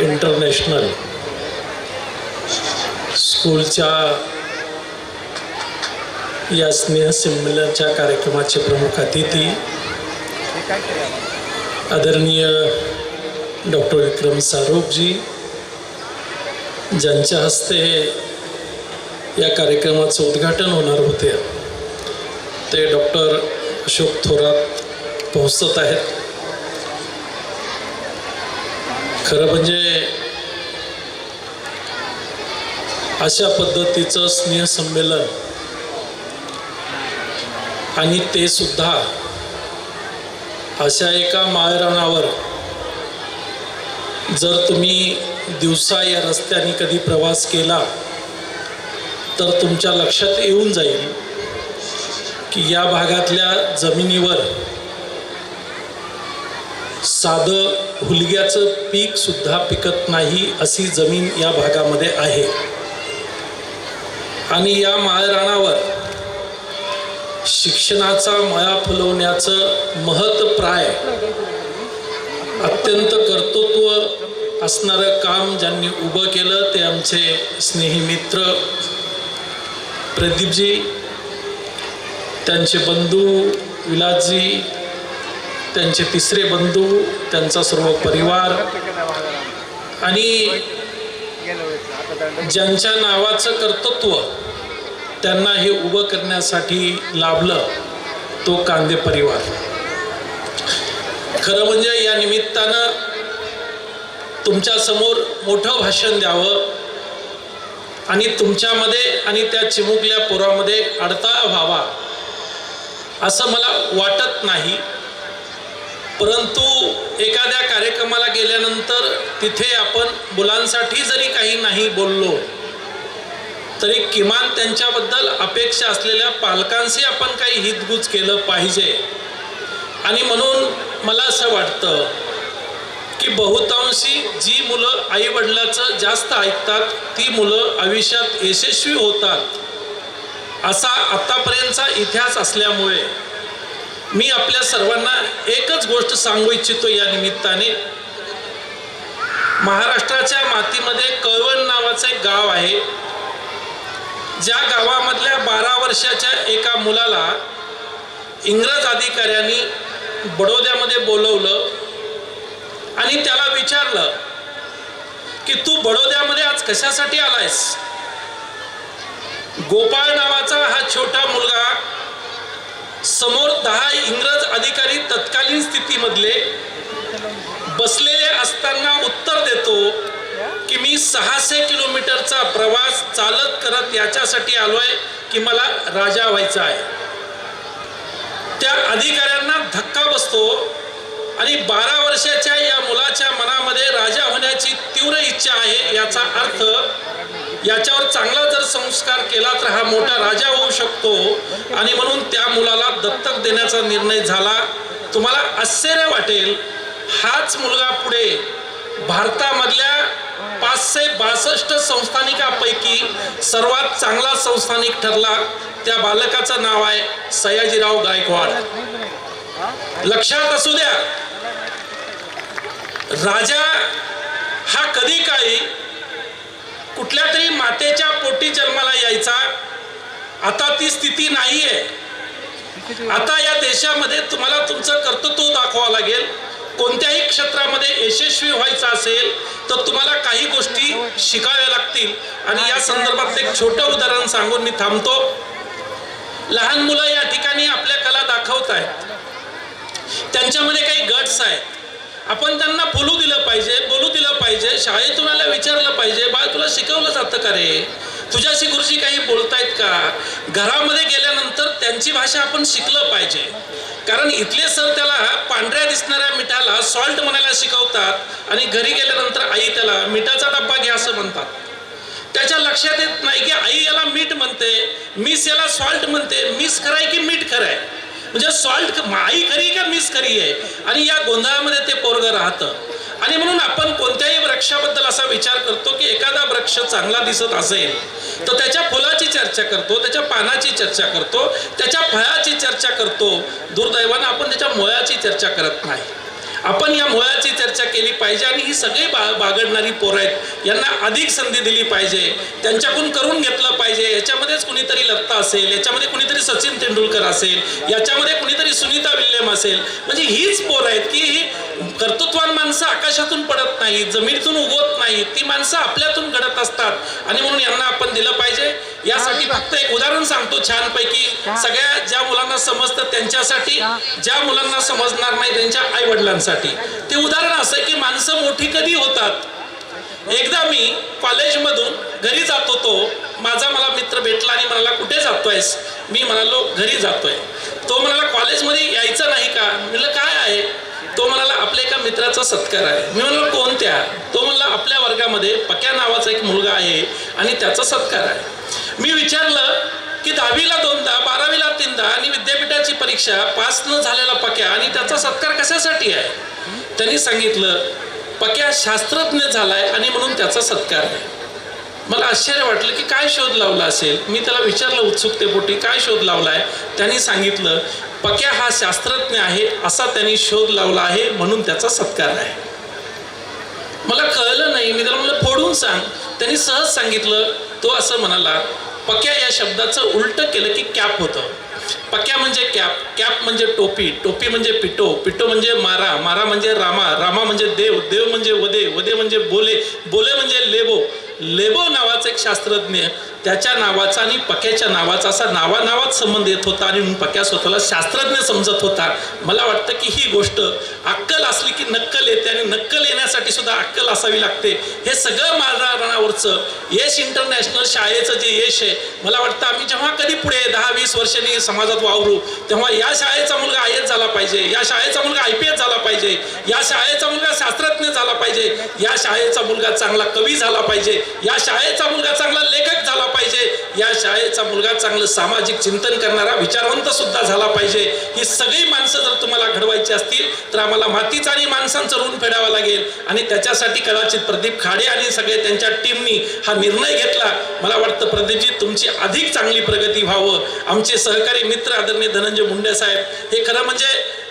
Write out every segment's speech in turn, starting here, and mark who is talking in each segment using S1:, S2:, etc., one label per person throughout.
S1: International स्कूलच्या या स्नेहसंमेलनाच्या कार्यक्रमाचे प्रमुख अतिथी आदरणीय डॉक्टर विक्रम सारोपजी ज्यांच्या हस्ते या कार्यक्रमाचं उद्घाटन होणार होते. ते डॉक्टर अशोक थोरात पोहोचत आहेत. खरं म्हणजे अशा पद्धतीचं स्नेहसंमेलन आणि ते सुद्धा अशा एका माळरानावर जर तुम्ही दिवसा या रस्त्याने कधी प्रवास केला तर तुमच्या लक्षात येऊन जाईल की या भागातल्या जमिनीवर साधं हुलग्याचं पीक सुद्धा पिकत नाही अशी जमीन या भागामध्ये आहे. आणि या माळरानावर शिक्षणाचा मळा फुलवण्याचं महत्प्राय अत्यंत कर्तृत्व असणारं काम ज्यांनी उभं केलं ते आमचे स्नेही मित्र प्रदीपजी त्यांचे बंधू विलासजी त्यांचे तिसरे बंधू त्यांचा सर्व परिवार. आणि ज्यांच्या नावाचं कर्तृत्व त्यांना हे उभं करण्यासाठी लाभलं तो कांदे परिवार. खरं म्हणजे या निमित्तानं तुमच्यासमोर मोठं भाषण द्यावं आणि तुमच्यामध्ये आणि त्या चिमुकल्या पोरामध्ये अडथळा व्हावा असं मला वाटत नाही. परंतु एखाद्या कार्यक्रमाला गेल्यानंतर तिथे आपण मुलांसाठी जरी काही नाही बोललो तरी किमान त्यांच्याबद्दल अपेक्षा असलेल्या पालकांशी आपण काही हितगुज केलं पाहिजे. आणि म्हणून मला असं वाटतं की बहुतांशी जी मुलं आईवडिलाचं जास्त ऐकतात ती मुलं आयुष्यात यशस्वी होतात असा आत्तापर्यंतचा इतिहास असल्यामुळे मी आपल्या सर्वांना एकच गोष्ट सांगू इच्छितो या निमित्ताने. महाराष्ट्राच्या मातीमध्ये कळवण नावाचं एक गाव आहे. ज्या गावामधल्या बारा वर्षाच्या एका मुलाला इंग्रज अधिकाऱ्यांनी बडोद्यामध्ये बोलवलं आणि त्याला विचारलं की तू बडोद्यामध्ये आज कशासाठी आलायस? गोपाळ नावाचा हा छोटा मुलगा समोर दहा इंग्रज अधिकारी तत्कालीन स्थितीमधले बसलेले असताना उत्तर देतो की मी सहाशे किलोमीटरचा प्रवास चालत करत याच्यासाठी आलोय की मला राजा व्हायचा आहे. त्या अधिकाऱ्यांना धक्का बसतो आणि बारा वर्षाच्या या मुलाच्या मनामध्ये राजा होण्याची तीव्र इच्छा आहे याचा अर्थ याच्यावर चांगला संस्कार केला तर हा मोठा राजा होऊ शकतो. आणि म्हणून त्या मुलाला दत्तक देण्याचा निर्णय झाला. तुम्हाला आश्चर्य वाटेल हाच मुलगा पुढे भारतामधल्या पाचशे बासष्ट संस्थानिकापैकी सर्वात चांगला संस्थानिक ठरला. त्या बालकाचं नाव आहे सयाजीराव गायकवाड. लक्षात असू द्या राजा हा कधी काळी कुठल्या तरी मातेच्या पोटी जन्माला यायचा. आता ती स्थिती नाहीये. आता या देशामध्ये तुम्हाला तुमचं कर्तृत्व दाखवावं लागेल. कोणत्याही क्षेत्रामध्ये यशस्वी व्हायचं असेल तर तुम्हाला काही गोष्टी शिकाव्या लागतील. आणि या संदर्भात एक छोटं उदाहरण सांगून मी थांबतो. लहान मुलं या ठिकाणी आपल्या कला दाखवत आहेत त्यांच्यामध्ये काही गट्स आहेत. आपण त्यांना बोलू दिलं पाहिजे बोलू दिलं पाहिजे शाळेतून आल्या विचारलं पाहिजे बाळ तुला शिकवलं जातं का रे? तुझ्याशी गुरुजी काही बोलतायत का? घरामध्ये गेल्यानंतर त्यांची भाषा आपण शिकलं पाहिजे. कारण इथले सर त्याला पांढऱ्या दिसणाऱ्या मिठाला सॉल्ट म्हणायला शिकवतात आणि घरी गेल्यानंतर आई त्याला मिठाचा डब्बा घ्या असं म्हणतात. त्याच्या लक्षात येत नाही की आई याला मीठ म्हणते मिस याला सॉल्ट म्हणते मिस खरंय की मीठ खराय म्हणजे सॉल्ट माई खरी का मिस खरी आहे? आणि या गोंधळामध्ये ते पोरग राहतं. आणि म्हणून आपण कोणत्याही वृक्षाबद्दल असा विचार करतो की एखादा वृक्ष चांगला दिसत असेल तर त्याच्या फुलाची चर्चा करतो त्याच्या पानाची चर्चा करतो त्याच्या फळाची चर्चा करतो. दुर्दैवानं आपण त्याच्या मुळाची चर्चा करत नाही. आपण या मुळाची चर्चा केली पाहिजे आणि ही सगळी बा बागडणारी पोरं आहेत. यांना अधिक संधी दिली पाहिजे. त्यांच्याकडून करून घेतलं पाहिजे. याच्यामध्येच कुणीतरी लत्ता असेल याच्यामध्ये कुणीतरी सचिन तेंडुलकर असेल याच्यामध्ये कुणीतरी सुनीता विल्यम असेल. म्हणजे हीच पोरं आहेत की ही कर्तृत्वान माणसं आकाशातून पडत नाहीत जमिनीतून उगवत नाहीत ती माणसं आपल्यातून घडत असतात. आणि म्हणून यांना आपण दिलं पाहिजे. यासाठी फक्त एक उदाहरण सांगतो छानपैकी. सगळ्या ज्या मुलांना समजतं त्यांच्यासाठी ज्या मुलांना समजणार नाही त्यांच्या आई वडिलांसाठी ते उदाहरण असं की माणसं मोठी कधी होतात? एकदा मी कॉलेजमधून घरी जात होतो. माझा मला मित्र भेटला आणि म्हणाला कुठे जातोयस? मी म्हणालो घरी जातोय. तो म्हणाला कॉलेजमध्ये यायचं नाही का? म्हणलं काय आहे? आपल्या एका मित्राचा सत्कार आहे. मी म्हणलं कोणत्या? तो म्हणला आपल्या वर्गामध्ये पक्या नावाचा एक मुलगा आहे आणि त्याचा सत्कार आहे. मी विचारलं की दहावीला दोनदा बारावीला तीनदा आणि विद्यापीठाची परीक्षा पास न झालेला पक्या आणि त्याचा सत्कार कशासाठी आहे? त्यांनी सांगितलं पक्या शास्त्रज्ञ झालाय आणि म्हणून त्याचा सत्कार आहे. मला आश्चर्य वाटलं की काय शोध लावला असेल. मी त्याला विचारलं उत्सुकतेपोटी काय शोध लावलाय? त्यांनी सांगितलं पक्या हा शास्त्रज्ञ आहे असा त्यांनी शोध लावला आहे म्हणून त्याचा सत्कार आहे. मला कळलं नाही मी त्याला मला फोडून सांग. त्यांनी सहज सांगितलं तो असं म्हणाला पक्या या शब्दाचं उलट केलं की कॅप होतं. पक्या म्हणजे कॅप कॅप म्हणजे टोपी टोपी म्हणजे पिटो पिटो म्हणजे मारा मारा म्हणजे रामा रामा म्हणजे देव देव म्हणजे वदे वदे म्हणजे बोले बोले म्हणजे लेबो लेबो नावाचा एक शास्त्रज्ञ त्याच्या नावाचा आणि पक्याच्या नावाचा असा नावानावात संबंध येत होता आणि पक्या स्वतःला शास्त्रज्ञ समजत होता. मला वाटतं की ही गोष्ट अक्कल असली की नक्कल येते आणि नक्कल येण्यासाठी सुद्धा अक्कल असावी लागते. हे सगळं माळरानावरचं यश इंटरनॅशनल शाळेचं जे यश आहे मला वाटतं आम्ही जेव्हा कधी पुढे दहा वीस वर्षांनी समाजात वावरू तेव्हा या शाळेचा मुलगा आय एस झाला पाहिजे या शाळेचा मुलगा आय पी एस झाला पाहिजे या शाळेचा मुलगा शास्त्रज्ञ झाला पाहिजे या शाळेचा मुलगा चांगला कवी झाला पाहिजे या शाळेचा मुलगा चांगला लेखक झाला पाहिजे. या शाळेचा मुलगा चांगलं सामाजिक चिंतन करणारा विचारवंत सुद्धा झाला पाहिजे. ही सगळी माणसं जर तुम्हाला घडवायची असतील तर आम्हाला मातीचा आणि माणसांचं ऋण फेडावं लागेल. आणि त्याच्यासाठी कदाचित प्रदीप खाडे आणि सगळे त्यांच्या टीमनी हा निर्णय घेतला. मला वाटतं प्रदीपजी तुमची अधिक चांगली प्रगती व्हावं. आमचे सहकारी मित्र आदरणीय धनंजय मुंडे साहेब हे खरं म्हणजे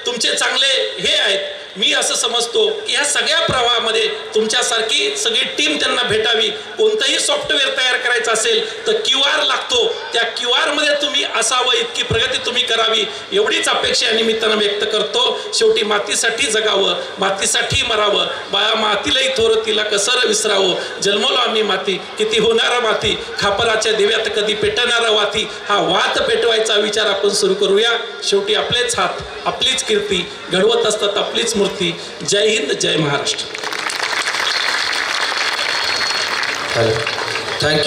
S1: तुमचे चांगले हे आहेत. मी असं समजतो की ह्या सगळ्या प्रवाहामध्ये तुमच्यासारखी सगळी टीम त्यांना भेटावी. कोणतंही सॉफ्टवेअर तयार करायचं असेल तर क्यू आर लागतो. त्या क्यू मध्ये तुम्ही असावं इतकी प्रगती तुम्ही करावी. एवढीच अपेक्षा या निमित्तानं व्यक्त करतो. शेवटी मातीसाठी जगावं मातीसाठी मरावं. बाया मातीलाही थोर तिला कसर विसरावं. जन्मलो आम्ही माती. किती होणारा माती? खापराच्या दिव्यात कधी पेटणारा वाती? हा वात पेटवायचा विचार आपण सुरू करूया. शेवटी आपलेच हात आपलीच कीर्ती घडवत असतात आपलीच मूर्ती. जय हिंद जय महाराष्ट्र.
S2: Thank you